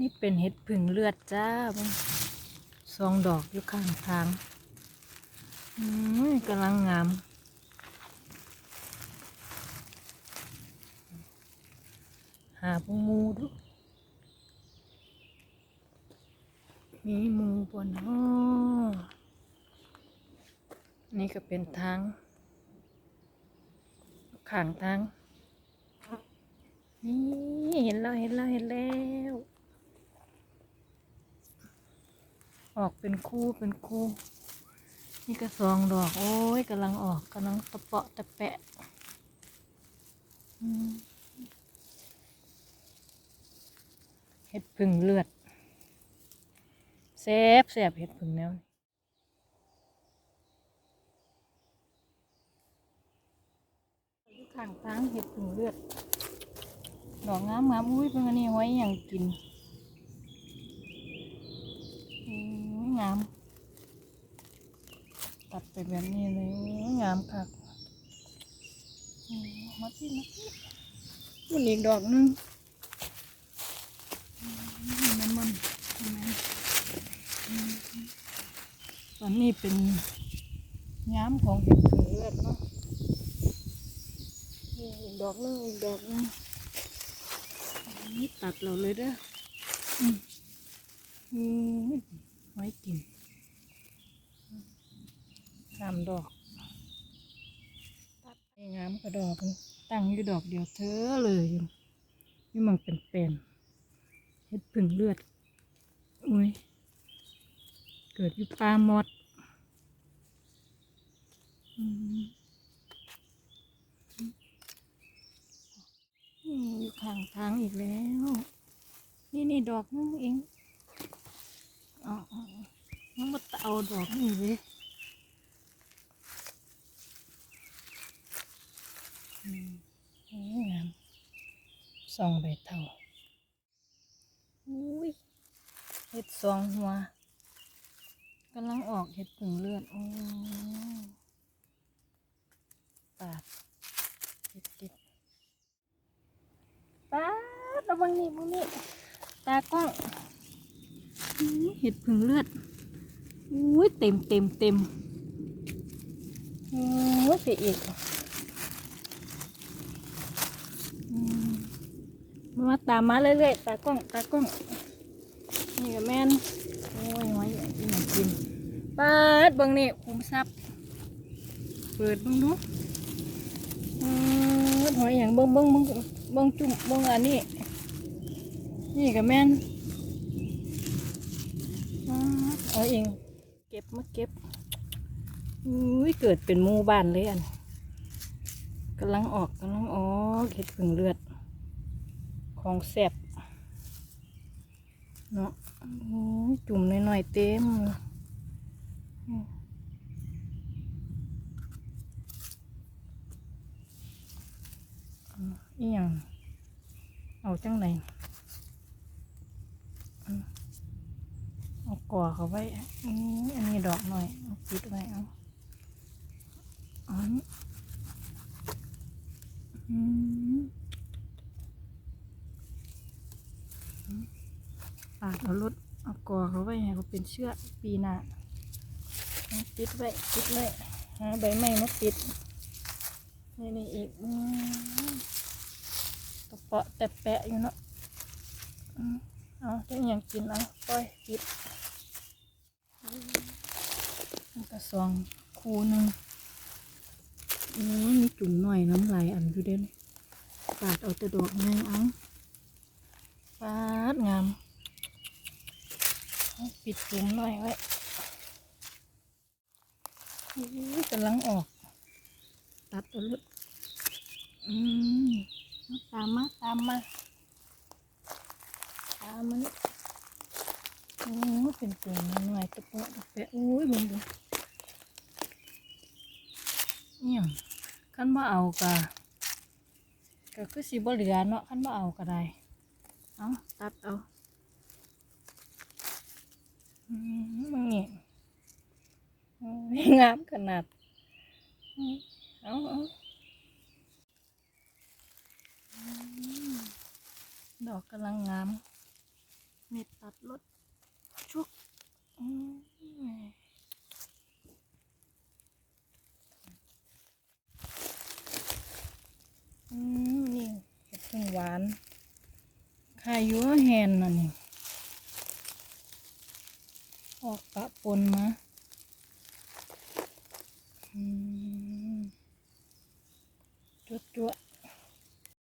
นี่เป็นเห็ดผึ่งเลือดจ้าสองดอกอยู่ข้างทางอืมกำลังงาม หาพวกมูดู มีมูบนห้อนี่ก็เป็นทางข้างทาง นี่ เห็นแล้ว เห็นแล้ว เห็นแล้ว ออกเป็นคู่เป็นคู่ นี่ก็สองดอก โอ้ยกำลังออกกำลังตะเปาะตะแปะเห็ดผึ่งเลือดแซ่บแซ่บเห็ดผึ่งแนวนี้อยู่ข้างทางเห็ดผึ่งเลือด ดอกงามงามอุ้ยเป็นอันนี้ไว้อย่างกินอืม งาม ตัดไปแบบนี้เลยงามคักอืมาที่มาที่มันอีกดอกนึงอืมมันมันเห็นไหมอืมตอนนี้เป็นย้ำของเห็ดผึ่งเลือดเนาะมีดอกนึงดอกนึงนี่ตัดเราเลยเด้อือืม ไว้กินสามดอกตัดงามกระดอกตั้งอยู่ดอกเดียวเธอเลยอยู่นี่มันเป็นเป็นเฮ็ดผึ่งเลือดอุ้ยเกิดอยู่ปลาหมดอืมอืมอยู่ข้างทางอีกแล้ว นี่นี่ดอกนึงเอง อ๋ออ๋อน้องมาเอาดอกนี่เลยงามสองใบเท่าอุ้ยเห็ดสองหัวกำลังออกเห็ดผึ่งเลือดโอ้ปาดติดติดปาดระวังนี่พวกนี้ตากล้อง เห็ดผึ่งเลือดอุ้ยเต็มเต็มเต็มโอ้ยเสียอีกอืมมาตามมาเรื่อยๆตากล้องตากล้องนี่กับแม่นโอ้ยไว้อีหยังกินป้าดเบิ่งนี่คุมทรัพย์เปิดเบิ่งดูอืมหอยอย่างเบิ่งเบิ่งเบิ่งเบิ่งจุ่มเบิ่งอันนี้นี่กับแม่น เอาเอง เก็บมาเก็บอุ้ยเกิดเป็นหมู่บ้านเลยอันกำลังออกกำลังออกเห็ดผึ่งเลือด ของแซ่บเนาะจุ่มหน่อยๆเต็มอืมอีหยังเอาจังไหนอืม เอาก่อเขาไว้อันนี้ดอกหน่อยเอาปิดไว้เอาอันนี้อืมอืมปาดเอารถเอาก่อเขาไว้ให้เขาเป็นเชือกปีหน้าเอาปิดไว้ปิดไว้หาใบไม้มาปิดนี่นี่อีกอืมกระเปาะแต่แปะอยู่เนาะอืมเอาจะยังกินเอาปล่อยปิด มันก็สองคูหนึ่งอืมมีจุ่มหน่อยน้ำลายอันอยู่เด่นปาดเอาแต่ดอกไม้เอาปาดงาม ปิดจุ่มหน่อยไว้อุ๊ยกำลังออก ตัดเอาลุดอืมตามมาตามมาตามมันโอ้ยเป็นตัวหน่อยตะเปะตะแปะโอ้ยบิ่ง เนี่ยคันบ่เอากะก็คือสิบ่เหลือเนาะคันบ่เอาก็ได้เอาตัดเอาอืมมึงนี่โอ้ยงามขนาดอืมเอาเอาดอกกำลังงาม เม็ดตัดรถชุกอืมอืมนี่เห็ดพึ่งหวานขายอยู่แฮนน่ะนี่ออกปะปนมาจุดจวด